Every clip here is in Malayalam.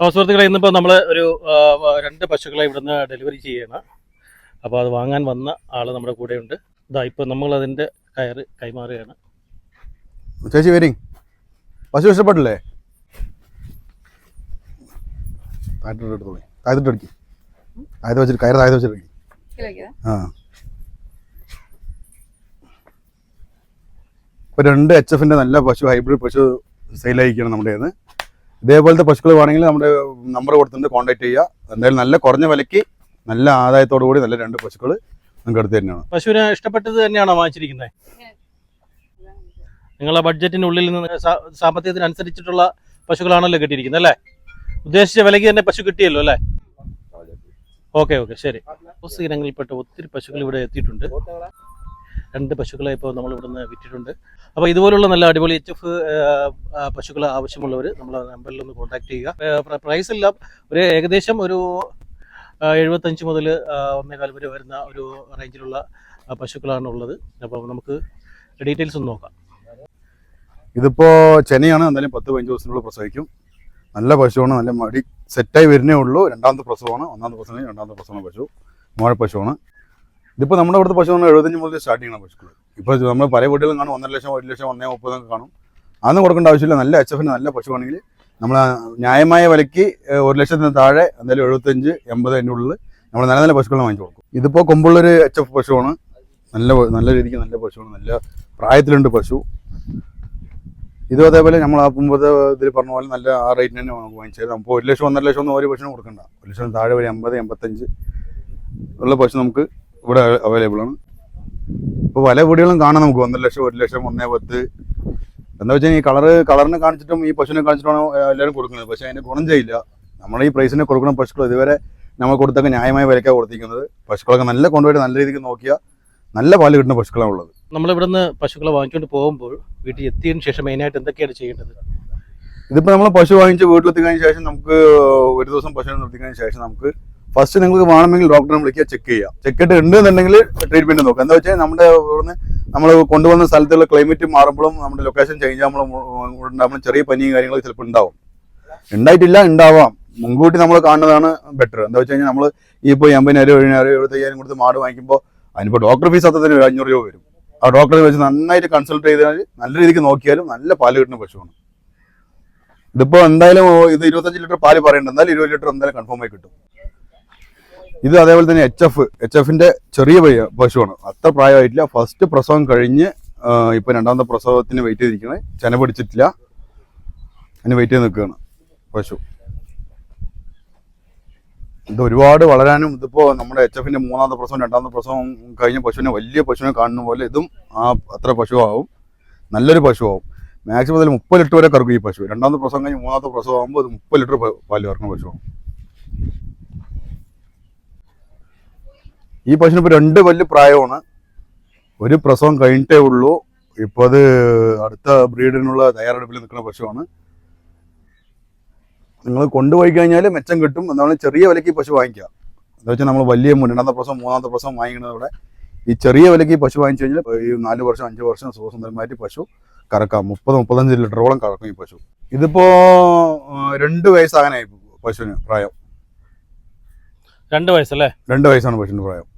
അപ്പോൾ സുഹൃത്തുക്കളെ ഇന്നിപ്പോൾ നമ്മൾ ഒരു രണ്ട് പശുക്കളെ ഇവിടുന്ന് ഡെലിവറി ചെയ്യണം. അപ്പോൾ അത് വാങ്ങാൻ വന്ന ആൾ നമ്മുടെ കൂടെയുണ്ട്. ഇതാ ഇപ്പോൾ നമ്മൾ അതിന്റെ കയറ് കൈമാറുകയാണ്. ചേച്ചി വരി. പശു ഇഷ്ടപ്പെട്ടില്ലേ? താഴത്തോട്ട് എടുത്തോളി. താഴത്തോട്ട് എടുക്കി. താഴത്ത് വെച്ചിട്ട് കയറ് താഴത്ത് വെച്ചിട്ട് എടുക്കി. കിലോയ്ക്ക് ആ. ഇപ്പോൾ രണ്ട് എച്ച് എഫിന്റെ നല്ല പശു ഹൈബ്രിഡ് പശു സെയിലായിരിക്കണം നമ്മുടെ ഇതേപോലത്തെ പശുക്കൾ വേണമെങ്കിൽ നമ്മുടെ നമ്പർ കൊടുത്തിട്ട് കോൺടാക്ട് ചെയ്യുക. എന്തായാലും നല്ല കുറഞ്ഞ വിലയ്ക്ക് നല്ല ആദായത്തോടു കൂടി നല്ല രണ്ട് പശുക്കൾ നിങ്ങൾക്ക് അടുത്ത് തന്നെയാണ് പശുവിനെ ഇഷ്ടപ്പെട്ടത് തന്നെയാണോ വാങ്ങിച്ചിരിക്കുന്നത് നിങ്ങളെ ബഡ്ജറ്റിനുള്ളിൽ നിന്ന് സാമ്പത്തികത്തിനനുസരിച്ചിട്ടുള്ള പശുക്കളാണല്ലോ കിട്ടിയിരിക്കുന്നത് അല്ലേ? ഉദ്ദേശിച്ച വിലയ്ക്ക് തന്നെ പശു കിട്ടിയല്ലോ അല്ലേ? ഓക്കെ ഓക്കെ ശരി. ഇനങ്ങളിൽപ്പെട്ട ഒത്തിരി പശുക്കൾ ഇവിടെ എത്തിയിട്ടുണ്ട്. രണ്ട് പശുക്കളെ ഇപ്പോൾ നമ്മൾ ഇവിടുന്ന് വിറ്റിട്ടുണ്ട്. അപ്പോൾ ഇതുപോലുള്ള നല്ല അടിപൊളി എച്ച് എഫ് പശുക്കൾ ആവശ്യമുള്ളവർ നമ്മൾ നമ്പറിൽ ഒന്ന് കോൺടാക്ട് ചെയ്യുക. പ്രൈസ് എല്ലാം ഒരു ഏകദേശം ഒരു എഴുപത്തഞ്ച് മുതൽ ഒന്നേകാൽ വരെ വരുന്ന ഒരു റേഞ്ചിലുള്ള പശുക്കളാണ് ഉള്ളത്. അപ്പോൾ നമുക്ക് ഡീറ്റെയിൽസ് ഒന്ന് നോക്കാം. ഇതിപ്പോൾ ചെനയാണ് എന്തായാലും പത്ത് പതിനഞ്ച് ദിവസത്തിനുള്ളിൽ പ്രസവിക്കും. നല്ല പശുവാണ് നല്ല മടി. സെറ്റായി വരുന്നേ ഉള്ളൂ. രണ്ടാമത്തെ പ്രസവമാണ് ഒന്നാമത്തെ പ്രസവം രണ്ടാമത്തെ പ്രസവമാണ് പശു. മോഴ പശുവാണ്. ഇതിപ്പോൾ നമ്മുടെ ഇവിടുത്തെ പശു പറഞ്ഞാൽ എഴുപത്തഞ്ച് മുതൽ സ്റ്റാർട്ട് ചെയ്യണം പശുക്കൾ ഇപ്പോൾ നമ്മൾ പല വീട്ടിലും കാണും. ഒന്നര ലക്ഷം ഒരു ലക്ഷം ഒന്നേ മുപ്പതൊക്കെ കാണും. അതൊന്നും കൊടുക്കേണ്ട ആവശ്യമില്ല. നല്ല എച്ച് എഫിന് നല്ല പശുവാണെങ്കിൽ നമ്മൾ ന്യായമായ വിലയ്ക്ക് ഒരു ലക്ഷത്തിന് താഴെ എന്തായാലും എഴുപത്തഞ്ച് എൺപത് അതിന്റെ ഉള്ളിൽ നമ്മൾ നല്ല നല്ല പശുക്കളെ വാങ്ങിച്ചു കൊടുക്കും. ഇതിപ്പോൾ കൊമ്പുള്ളൊരു എച്ച് എഫ് പശുവാണ്. നല്ല നല്ല രീതിക്ക് നല്ല പശുവാണ്. നല്ല പ്രായത്തിലുണ്ട് പശു. ഇതും അതേപോലെ നമ്മൾ ആ മുമ്പത്തെ ഇതിൽ പറഞ്ഞ പോലെ നല്ല ആ റേറ്റിന് തന്നെ നമുക്ക് വാങ്ങിച്ചത് അപ്പോൾ ഒരു ലക്ഷം ഒന്നര ലക്ഷം ഒന്നും ഒരു പശുവിനും കൊടുക്കണ്ട. ഒരു ലക്ഷം താഴെ വരെ എൺപത് എൺപത്തഞ്ച് ഉള്ള പശു നമുക്ക് ഇവിടെ അവൈലബിൾ ആണ്. ഇപ്പോൾ പല വീടുകളും കാണാം നമുക്ക്. ഒന്നര ലക്ഷം ഒരു ലക്ഷം ഒന്നേ പത്ത്. എന്താ വെച്ചാൽ ഈ കളറ് കളറിനെ കാണിച്ചിട്ടും ഈ പശുവിനെ കാണിച്ചിട്ടാണ് എല്ലാവരും കൊടുക്കുന്നത്. പക്ഷേ അതിന് ഗുണം ചെയ്യില്ല. നമ്മൾ ഈ പ്രൈസിന് കൊടുക്കുന്ന പശുക്കൾ ഇതുവരെ നമ്മൾ കൊടുത്തൊക്കെ ന്യായമായ വിലക്കാണ് കൊടുത്തിരിക്കുന്നത്. പശുക്കളൊക്കെ നല്ല കൊണ്ടുപോയിട്ട് നല്ല രീതിക്ക് നോക്കിയാൽ നല്ല പാൽ കിട്ടുന്ന പശുക്കളാണ് ഉള്ളത്. നമ്മൾ ഇവിടുന്ന് പശുക്കളെ വാങ്ങിക്കൊണ്ട് പോകുമ്പോൾ വീട്ടിൽ എത്തിയതിന് ശേഷം മെയിനായിട്ട് എന്തൊക്കെയാണ് ചെയ്യേണ്ടത്? ഇതിപ്പോൾ നമ്മൾ പശു വാങ്ങിച്ച് വീട്ടിലെത്തിക്കഴിഞ്ഞ ശേഷം നമുക്ക് ഒരു ദിവസം പശുവിനെ നിർത്തിക്കഴിഞ്ഞ ശേഷം നമുക്ക് ഫസ്റ്റ് നിങ്ങൾക്ക് വേണമെങ്കിൽ ഡോക്ടറെ വിളിക്കുക ചെക്ക് ചെയ്യുക. ചെക്ക് ചെയ്തിട്ട് ഉണ്ട് എന്നുണ്ടെങ്കിൽ ട്രീറ്റ്മെന്റ് നോക്കുക. എന്താ വെച്ചാൽ നമ്മുടെ ഇവിടുന്ന് നമ്മൾ കൊണ്ടുവന്ന സ്ഥലത്തുള്ള ക്ലൈമറ്റ് മാറുമ്പോഴും നമ്മുടെ ലൊക്കേഷൻ ചേഞ്ച് ആകുമ്പോഴും ഉണ്ടാകുമ്പോൾ ചെറിയ പനിയും കാര്യങ്ങളും ചിലപ്പോൾ ഉണ്ടാവും. ഉണ്ടായിട്ടില്ല ഉണ്ടാവാം. മുൻകൂട്ടി നമ്മൾ കാണുന്നതാണ് ബെറ്റർ എന്താ വെച്ച് നമ്മൾ ഈ ഇപ്പോൾ എൺപതിനായിരം എഴുപതിനായിരം എഴുപത്തയ്യായിരം കൊടുത്ത് മാട് വാങ്ങിക്കുമ്പോൾ അതിനിപ്പോൾ ഡോക്ടർ ഫീസ് അത്തത്തിന് ഒരു അഞ്ഞൂറ് രൂപ വരും. ആ ഡോക്ടറെ വെച്ച് നന്നായിട്ട് കൺസൾട്ട് ചെയ്താൽ നല്ല രീതിക്ക് നോക്കിയാലും നല്ല പാൽ കിട്ടുന്ന പശുവാണ്. ഇതിപ്പോൾ എന്തായാലും ഇത് ഇരുപത്തഞ്ച് ലിറ്റർ പാൽ പറയണ്ട. എന്തായാലും ഇരുപത് ലിറ്റർ എന്തായാലും കൺഫേം ആയി കിട്ടും. ഇത് അതേപോലെ തന്നെ എച്ച് എഫ് എച്ച് എഫിന്റെ ചെറിയ പശുവാണ്. അത്ര പ്രായമായിട്ടില്ല. ഫസ്റ്റ് പ്രസവം കഴിഞ്ഞ് ആ, ഇപ്പൊ രണ്ടാമത്തെ പ്രസവത്തിന് വെയിറ്റ് ചെയ്തിരിക്കണേ. ചെന പിടിച്ചിട്ടില്ല. അതിന് വെയിറ്റ് ചെയ്ത് നിൽക്കുകയാണ് പശു. ഇത് ഒരുപാട് വളരാനും ഇതിപ്പോ നമ്മുടെ എച്ച് എഫിന്റെ മൂന്നാമത്തെ പ്രസവം രണ്ടാമത്തെ പ്രസവം കഴിഞ്ഞ പശുവിനെ വലിയ പശുവിനെ കാണുന്ന പോലെ ഇതും ആ അത്ര പശുവാകും നല്ലൊരു പശുവാകും മാക്സിമം അതിൽ മുപ്പത് ലിറ്റർ വരെ കറക്കും ഈ പശു. രണ്ടാമത്തെ പ്രസവം കഴിഞ്ഞ് മൂന്നാമത്തെ പ്രസവം ആകുമ്പോൾ അത് മുപ്പത് ലിറ്റർ പാൽ കറക്കുന്ന പശുവാണ് ഈ പശുവിന് ഇപ്പോൾ രണ്ട് വലിയ പ്രായമാണ്. ഒരു പ്രസവം കഴിഞ്ഞിട്ടേ ഉള്ളൂ. ഇപ്പോൾ അത് അടുത്ത ബ്രീഡിനുള്ള തയ്യാറെടുപ്പിൽ നിൽക്കുന്ന പശുവാണ്. നിങ്ങൾ കൊണ്ടുപോയി കഴിഞ്ഞാൽ മെച്ചം കിട്ടും. എന്നാൽ ചെറിയ വിലയ്ക്ക് ഈ പശു വാങ്ങിക്കുക. എന്താ വെച്ചാൽ നമ്മൾ വലിയ രണ്ടാമത്തെ പ്രസവം മൂന്നാമത്തെ പ്രസവം വാങ്ങിക്കുന്നതോടെ ഈ ചെറിയ വിലയ്ക്ക് പശു വാങ്ങിച്ചു കഴിഞ്ഞാൽ ഈ നാല് വർഷം അഞ്ച് വർഷം സുഖസുന്ദരമായിട്ട് പശു കറക്കാം. മുപ്പത് മുപ്പത്തഞ്ച് ലിറ്ററോളം കറക്കും ഈ പശു. ഇതിപ്പോ രണ്ട് വയസ്സാകാനായി പശുവിന് പ്രായം. രണ്ട് വയസ്സല്ലേ? രണ്ട് വയസ്സാണ് പശുവിന്റെ പ്രായം.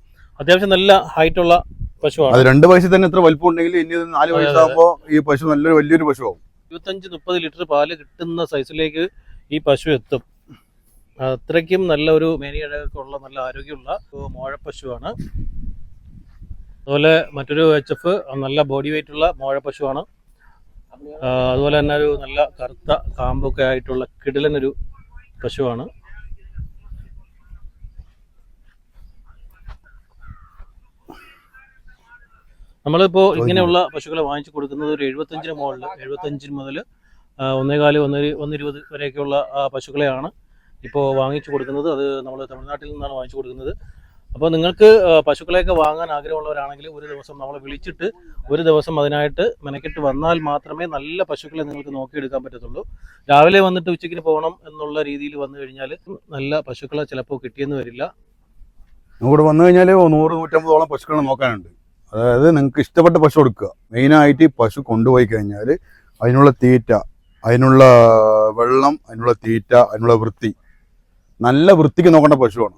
അത്യാവശ്യം നല്ല ഹൈറ്റുള്ള പശുവാണ്. അത് രണ്ട് വയസ്സിൽ തന്നെ എത്ര വലിപ്പം ഉണ്ടെങ്കിൽ ഇനി നാല് വയസ്സാകുമ്പോൾ ഈ പശു നല്ലൊരു വലിയൊരു പശു ആവും ഇരുപത്തഞ്ച് മുപ്പത് ലിറ്റർ പാൽ കിട്ടുന്ന സൈസിലേക്ക് ഈ പശു എത്തും. അത്രയ്ക്കും നല്ല ഒരു മേനിയഴകൊക്കെ ഉള്ള നല്ല ആരോഗ്യമുള്ള മോഴപ്പശുവാണ് അതുപോലെ മറ്റൊരു എച്ച് എഫ് നല്ല ബോഡി വെയിറ്റ് ഉള്ള മോഴപ്പശുവാണ് അതുപോലെ തന്നെ ഒരു നല്ല കറുത്ത കാമ്പൊക്കെ ആയിട്ടുള്ള കിടിലനൊരു പശുവാണ്. നമ്മളിപ്പോൾ ഇങ്ങനെയുള്ള പശുക്കളെ വാങ്ങിച്ചു കൊടുക്കുന്നത് ഒരു എഴുപത്തഞ്ചിന് മുകളിൽ എഴുപത്തഞ്ചിന് മുതൽ ഒന്നേകാൽ ഒന്ന് ഒന്നിരുപത് വരെയൊക്കെയുള്ള പശുക്കളെയാണ് ഇപ്പോൾ വാങ്ങിച്ചു കൊടുക്കുന്നത്. അത് നമ്മൾ തമിഴ്നാട്ടിൽ നിന്നാണ് വാങ്ങിച്ചു കൊടുക്കുന്നത്. അപ്പോൾ നിങ്ങൾക്ക് പശുക്കളെയൊക്കെ വാങ്ങാൻ ആഗ്രഹമുള്ളവരാണെങ്കിൽ ഒരു ദിവസം നമ്മളെ വിളിച്ചിട്ട് ഒരു ദിവസം അതിനായിട്ട് മെനക്കെട്ട് വന്നാൽ മാത്രമേ നല്ല പശുക്കളെ നിങ്ങൾക്ക് നോക്കിയെടുക്കാൻ പറ്റത്തുള്ളൂ. രാവിലെ വന്നിട്ട് ഉച്ചയ്ക്ക് പോകണം എന്നുള്ള രീതിയിൽ വന്നു കഴിഞ്ഞാൽ നല്ല പശുക്കളെ ചിലപ്പോൾ കിട്ടിയെന്ന് വരില്ല. ഇവിടെ വന്നു കഴിഞ്ഞാൽ നൂറ് നൂറ്റമ്പതോളം പശുക്കളെ നോക്കാനുണ്ട്. അതായത് നിങ്ങൾക്ക് ഇഷ്ടപ്പെട്ട പശു കൊടുക്കുക. മെയിനായിട്ട് ഈ പശു കൊണ്ടുപോയി കഴിഞ്ഞാൽ അതിനുള്ള തീറ്റ അതിനുള്ള വെള്ളം അതിനുള്ള തീറ്റ അതിനുള്ള വൃത്തി നല്ല വൃത്തിക്ക് നോക്കേണ്ട പശുവാണ്.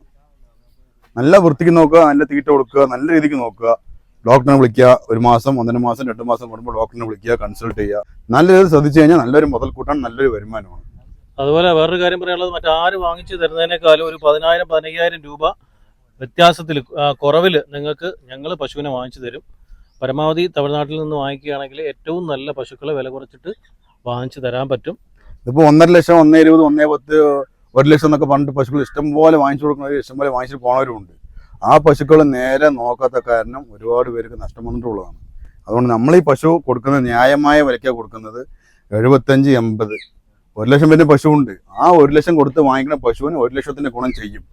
നല്ല വൃത്തിക്ക് നോക്കുക നല്ല തീറ്റ കൊടുക്കുക നല്ല രീതിക്ക് നോക്കുക. ഡോക്ടറിനെ വിളിക്കുക ഒരു മാസം ഒന്നര മാസം രണ്ട് മാസം കൂടുമ്പോൾ ഡോക്ടറിനെ വിളിക്കുക കൺസൾട്ട് ചെയ്യുക. നല്ല രീതിയിൽ ശ്രദ്ധിച്ചു കഴിഞ്ഞാൽ നല്ലൊരു മുതൽക്കൂട്ടാണ് നല്ലൊരു വരുമാനമാണ്. അതുപോലെ വേറൊരു കാര്യം പറയാനുള്ളത് മറ്റാരും വാങ്ങിച്ചു തരുന്നതിനേക്കാളും ഒരു പതിനായിരം പതിനയ്യായിരം രൂപ വ്യത്യാസത്തിൽ കുറവിൽ നിങ്ങൾക്ക് ഞങ്ങൾ പശുവിനെ വാങ്ങിച്ചു തരും. പരമാവധി തമിഴ്നാട്ടിൽ നിന്ന് വാങ്ങിക്കുകയാണെങ്കിൽ ഏറ്റവും നല്ല പശുക്കളെ വില കുറച്ചിട്ട് വാങ്ങിച്ചു തരാൻ പറ്റും. ഇതിപ്പോൾ ഒന്നര ലക്ഷം ഒന്നേ ഇരുപത് ഒന്നേ പത്ത് ഒരു ലക്ഷം എന്നൊക്കെ പറഞ്ഞിട്ട് പശുക്കൾ ഇഷ്ടം പോലെ വാങ്ങിച്ചു കൊടുക്കുന്നവർ ഇഷ്ടം പോലെ വാങ്ങിച്ചിട്ട് പോണവരുമുണ്ട് ആ പശുക്കൾ നേരെ നോക്കാത്ത കാരണം ഒരുപാട് പേർക്ക് നഷ്ടം വന്നിട്ടുള്ളതാണ്. അതുകൊണ്ട് നമ്മൾ ഈ പശു കൊടുക്കുന്നത് ന്യായമായ വിലയ്ക്കാണ് കൊടുക്കുന്നത്. എഴുപത്തഞ്ച് എൺപത്. ഒരു ലക്ഷം പേരുടെ പശുവുണ്ട്. ആ ഒരു ലക്ഷം കൊടുത്ത് വാങ്ങിക്കുന്ന പശുവിന് ഒരു ലക്ഷത്തിന്റെ ഗുണം ചെയ്യും.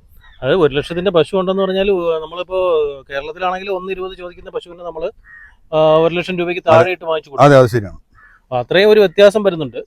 അത് ഒരു ലക്ഷത്തിന്റെ പശു ഉണ്ടെന്ന് പറഞ്ഞാൽ നമ്മളിപ്പോ കേരളത്തിലാണെങ്കിൽ ഒന്ന് ഇരുപത് ചോദിക്കുന്ന പശുവിന് നമ്മൾ ഒരു ലക്ഷം രൂപയ്ക്ക് താഴെയിട്ട് വാങ്ങിച്ചു കൊടുക്കും. അതെ അത് ശരിയാണ്. അത്രയും ഒരു വ്യത്യാസം വരുന്നുണ്ട്.